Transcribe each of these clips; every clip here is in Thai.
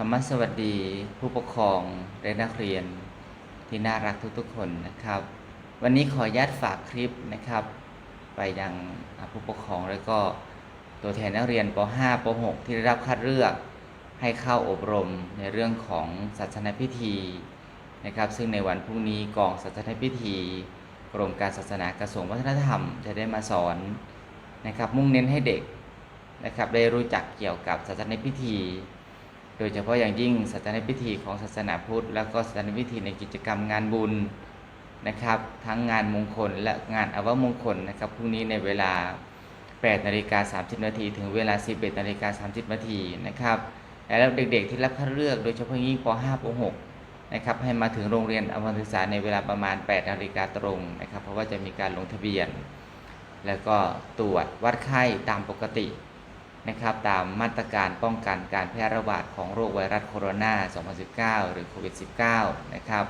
ธรรมสวัสดีผู้ปกครองและนักเรียนที่น่ารักทุกๆคนนะครับ วันนี้ขออนุญาตฝากคลิปนะครับ ไปยังผู้ปกครองแล้วก็ตัวแทนนักเรียนป .5 ป .6 ที่ได้รับคัดเลือกให้เข้าอบรมในเรื่องของศาสนพิธีนะครับ ซึ่งในวันพรุ่งนี้กองศาสนพิธีกรมการศาสนากระทรวงวัฒนธรรมจะได้มาสอนนะครับ มุ่งเน้นให้เด็กนะครับได้รู้จักเกี่ยวกับศาสนพิธี โดยเฉพาะอย่างยิ่งศาสนพิธีของศาสนาพุทธ แล้วก็ศาสนพิธีในกิจกรรมงานบุญนะครับ ทั้งงานมงคลและงานอวมงคลนะครับพรุ่งนี้ในเวลา 8 นาฬิกา 30 นาทีถึงเวลา 11 นาฬิกา 30 นาทีนะครับแล้วเด็กๆที่รับคัดเลือกโดยเฉพาะยิ่งป .5 ป .6 นะครับให้มาถึงโรงเรียนอมรศึกษาในเวลาประมาณ 8 นาฬิกาตรงนะครับ เพราะว่าจะมีการลงทะเบียน แล้วก็ตรวจวัดไข้ตามปกติ นะครับตามมาตรการป้องกันการแพร่ระบาดของโรคไวรัสโคโรนา 2019 หรือโควิด -19 นะครับ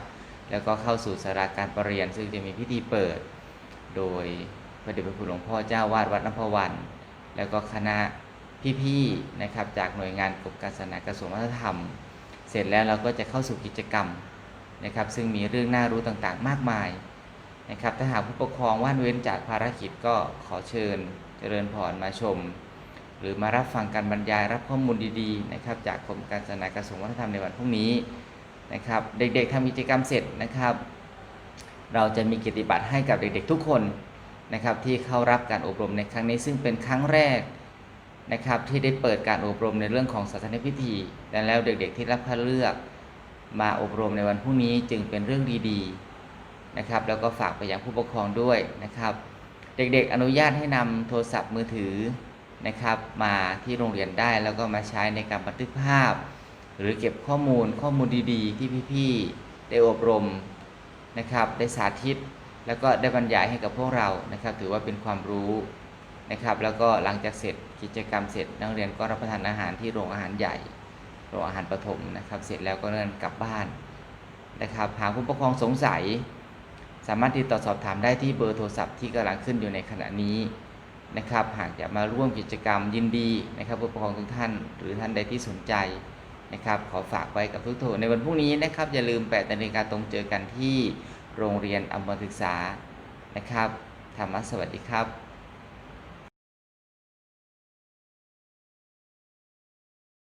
แล้วก็เข้าสู่สาราการประเรียน ซึ่งจะมีพิธีเปิด โดยพระเดชพระคุณหลวงพ่อเจ้าวาดวัดน้ำพวัน แล้วก็คณะพี่ๆนะครับจากหน่วยงานกรมการศาสนากระทรวงวัฒนธรรม เสร็จแล้วเราก็จะเข้าสู่กิจกรรมนะครับ ซึ่งมีเรื่องน่ารู้ต่างๆ มากมายนะครับถ้าหากผู้ปกครองว่านเว้นจากภารกิจก็ขอเชิญเจริญพรมาชม หรือมารับฟังการบรรยายรับข้อมูลดีๆนะครับจากกรมการศาสนากระทรวงวัฒนธรรมในวันพรุ่งนี้นะครับ เด็กๆทำกิจกรรมเสร็จนะครับ เราจะมีกิจบัตรให้กับเด็กๆทุกคนนะครับที่เข้ารับการอบรมในครั้งนี้ซึ่งเป็นครั้งแรกนะครับที่ได้เปิดการอบรมในเรื่องของศาสนพิธีแต่แล้วเด็กๆที่รับคัดเลือกมาอบรมในวันพรุ่งนี้จึงเป็นเรื่องดีๆนะครับ แล้วก็ฝากไปยังผู้ปกครองด้วยนะครับ เด็กๆอนุญาตให้นำโทรศัพท์มือถือ นะครับ มาที่โรงเรียนได้แล้วก็มาใช้ในการบันทึกภาพ หรือเก็บข้อมูลข้อมูลดีๆ ที่พี่ๆได้อบรมนะครับ ได้สาธิต แล้วก็ได้บรรยายให้กับพวกเรานะครับ ถือว่าเป็นความรู้นะครับ แล้วก็หลังจากเสร็จกิจกรรมเสร็จนักเรียนก็รับประทานอาหารที่โรงอาหารใหญ่โรงอาหารประถมนะครับ เสร็จแล้วก็เดินกลับบ้านนะครับหากผู้ปกครองสงสัย สามารถติดต่อสอบถามได้ที่เบอร์โทรศัพท์ที่กำลังขึ้นอยู่ในขณะนี้ นะครับ หากจะมาร่วมกิจกรรมยินดีนะครับผู้ปกครองทุกท่าน หรือท่านใดที่สนใจนะครับ ขอฝากไว้กับทุกท่านในวันพรุ่งนี้นะครับ อย่าลืม8นาฬิกาตรงเจอกันที่โรงเรียนอมรศึกษานะครับธรรมะสวัสดีครับ